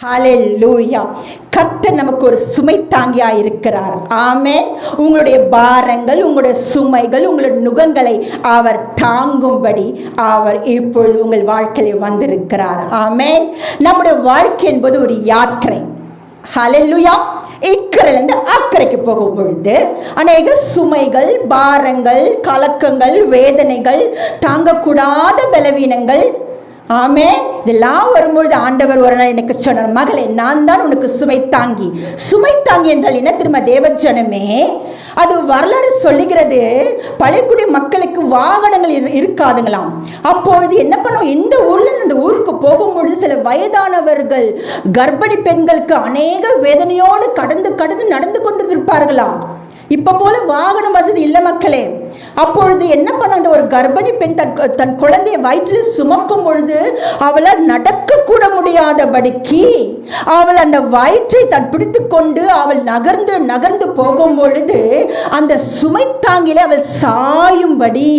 Hallelujah கர்த்தர் நமக்கு ஒரு சுமை தாங்கியா இருக்கிறார் ஆமே உங்களுடைய பாரங்கள் உங்களுடைய சுமைகள் உங்களுடைய நுகங்களை அவர் தாங்கும்படி அவர் இப்பொழுது உங்கள் வாழ்க்கையில் வந்திருக்கிறார். ஆமே நம்முடைய வாழ்க்கை என்பது ஒரு யாத்திரை. ஹalleluya இக்கரையிலிருந்து அக்கறைக்கு போகும் பொழுது அநேக சுமைகள் பாரங்கள் கலக்கங்கள் வேதனைகள் தாங்கக்கூடாத பலவீனங்கள். ஆமே இதெல்லாம் வரும்பொழுது ஆண்டவர் ஒரு நாள் எனக்கு சொன்னார் மகளே நான் தான் உனக்கு சுமை தாங்கி. சுமை தாங்கி என்றால் என்ன திரும்ப தேவஜனமே? அது வரலாறு சொல்லுகிறது பழையக்குடி மக்களுக்கு வாகனங்கள் இரு- இருக்காதுங்களாம். அப்பொழுது என்ன பண்ணும் இந்த ஊர்ல இந்த ஊருக்கு போகும்பொழுது சில வயதானவர்கள் கர்ப்பிணி பெண்களுக்கு அநேக வேதனையோடு கடந்து கடந்து நடந்து கொண்டிருப்பார்களாம் இப்ப போல வாகன வசதி இல்லை மக்களே. அப்பொழுது என்ன பண்ண அந்த ஒரு கர்ப்பிணி பெண் தன் தன் குழந்தையை வயிற்றில் சுமக்கும் பொழுது அவளால் நடக்க கூட முடியாதபடிக்கு அவள் அந்த வயிற்றை தன் பிடித்து கொண்டு அவள் நகர்ந்து நகர்ந்து போகும் பொழுது அந்த சுமை தாங்கிலே அவள் சாயும்படி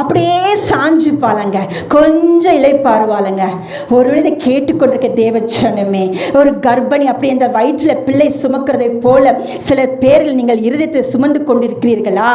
அப்படியே சாஞ்சு பாலங்க கொஞ்சம் இலைப்பாருவாளுங்க ஒரு இதை கேட்டுக்கொண்டிருக்க தேவச்சனமே ஒரு கர்ப்பிணி அப்படி என்ற வயிற்றில் பிள்ளை சுமக்கிறதை போல சில பேர்கள் நீங்கள் இருதயத்தை சுமந்து கொண்டிருக்கிறீர்களா?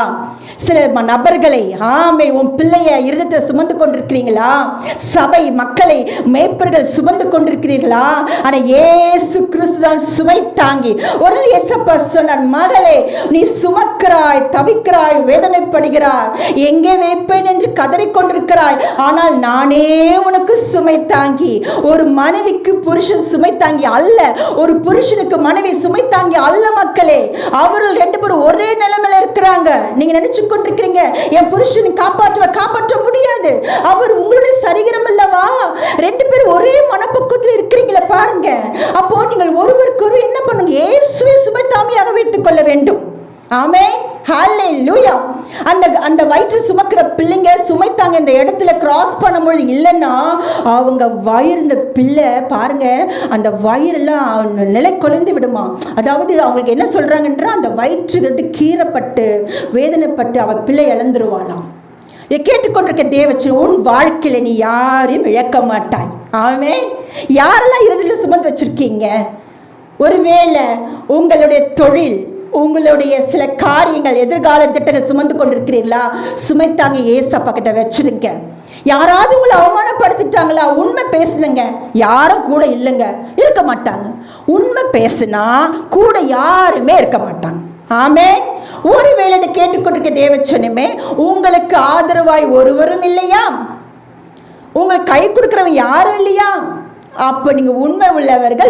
சில ம- நபர்களை? ஆமை உன் பிள்ளைய இருதத்தை சுமந்து கொண்டிருக்கிறீங்களா சபை மக்களை மேய்ப்பர்கள் சுமந்து கொண்டிருக்கிறீர்களா? ஆனா ஏசு கிறிஸ்து தான் சுமை தாங்கி. ஒரு இயேசப்பா சொன்னார் மகளே நீ சுமக்கிறாய் தவிக்கிறாய் வேதனைப்படுகிறாய். எங்கே வைப்பேன் என்று கதறிக்கொண்டிருக்கிறாய். ஆனால் நானே உனக்கு சுமை தாங்கி. ஒரு மனைவிக்கு புருஷன் சுமை தாங்கி அல்ல. ஒரு புருஷனுக்கு மனைவி சுமை தாங்கி அல்ல மக்களே. அவர்கள் ரெண்டு பேரும் ஒரே நிலைமையில இருக்கிறாங்க. நீங்க நினைச்சு கொண்டிருக்கிறீங்க என் புருஷனை காப்பாற்ற காப்பாற்ற முடியாது. அவர் உங்களுடைய சரிகரம் அல்லவா? ரெண்டு பேரும் ஒரே மனப்பக்குவத்தில் இருக்கிறீங்களே பாருங்க. அப்போ நீங்கள் ஒருவருக்கு என்ன பண்ணுங்க இயேசுவை சுமை தாமியாக வைத்துக் கொள்ள வேண்டும். ஆமே ஹalleluya அந்த அந்த வயிற்று சுமக்கிற பிள்ளைங்க சுமைத்தாங்க இந்த இடத்துல கிராஸ் பண்ணும்பொழுது இல்லைன்னா அவங்க வயிறு இந்த பிள்ளை பாருங்க அந்த வயிறெல்லாம் நிலை குலைந்து விடுமா? அதாவது அவங்களுக்கு என்ன சொல்றாங்கன்றா அந்த வயிற்றுக்கிட்டு கீறப்பட்டு வேதனைப்பட்டு அவ பிள்ளை இழந்துருவாளாம். இதை கேட்டுக்கொண்டிருக்க தேவச்சு உன் வாழ்க்கையில நீ யாரையும் இழக்க மாட்டாய். ஆமே யாரெல்லாம் இறுதியில் சுமந்து வச்சிருக்கீங்க? ஒருவேளை உங்களுடைய தொழில் உங்களுடைய சில காரியங்கள் எதிர்கால திட்டங்கள் சுமந்து கொண்டிருக்கிறீர்களா? சுமைத்தாங்க ஏசப்பா கிட்ட வச்சிருங்க. யாராவது உங்களை அவமானப்படுத்திட்டாங்களா? உண்மை பேசுனங்க. யாரும் கூட இல்லைங்க. இருக்க மாட்டாங்க. உண்மை பேசுனா கூட யாருமே இருக்க மாட்டாங்க. ஆமே ஒருவேளை இதை கேட்டுக்கொண்டிருக்க தேவச்சனுமே உங்களுக்கு ஆதரவாய் ஒருவரும் இல்லையா? உங்களுக்கு கை கொடுக்குறவங்க யாரும் இல்லையா? அப்போ நீங்க உண்மை உள்ளவர்கள்